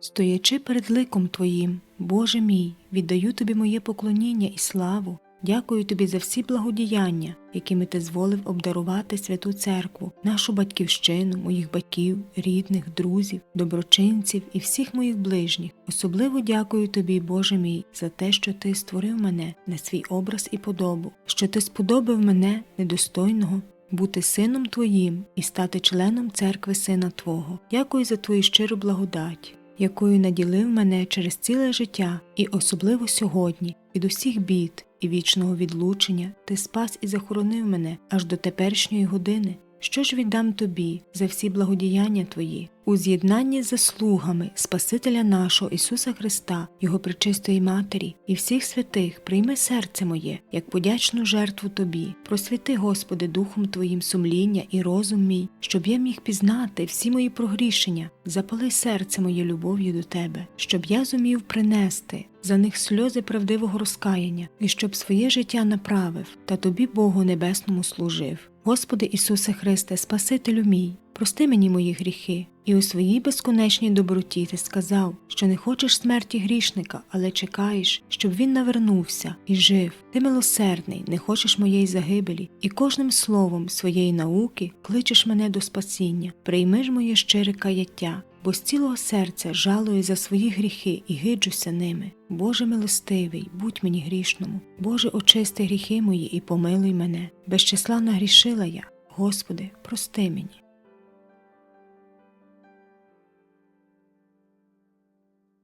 Стоячи перед ликом Твоїм, Боже мій, віддаю Тобі моє поклоніння і славу. Дякую тобі за всі благодіяння, якими ти зволив обдарувати святу церкву, нашу батьківщину, моїх батьків, рідних, друзів, доброчинців і всіх моїх ближніх. Особливо дякую тобі, Боже мій, за те, що ти створив мене на свій образ і подобу, що ти сподобав мене недостойного. Бути сином твоїм і стати членом церкви Сина Твого. Дякую за твою щиру благодать, якою наділив мене через ціле життя, і особливо сьогодні, від усіх бід і вічного відлучення, ти спас і захоронив мене аж до теперішньої години. Що ж віддам тобі за всі благодіяння твої, у з'єднанні з заслугами Спасителя нашого Ісуса Христа, Його пречистої Матері і всіх святих, прийми серце моє, як подячну жертву тобі, просвіти, Господи, Духом Твоїм сумління і розум мій, щоб я міг пізнати всі мої прогрішення, запали серце моє любов'ю до Тебе, щоб я зумів принести за них сльози правдивого розкаяння, і щоб своє життя направив та тобі, Богу Небесному, служив. Господи Ісусе Христе, Спасителю мій, прости мені мої гріхи, і у своїй безконечній доброті ти сказав, що не хочеш смерті грішника, але чекаєш, щоб він навернувся і жив. Ти милосердний, не хочеш моєї загибелі, і кожним словом своєї науки кличеш мене до спасіння. Прийми ж моє щире каяття, бо з цілого серця жалую за свої гріхи і гиджуся ними. Боже милостивий, будь мені грішному, Боже, очисти гріхи мої і помилуй мене. Без числа нагрішила я, Господи, прости мені.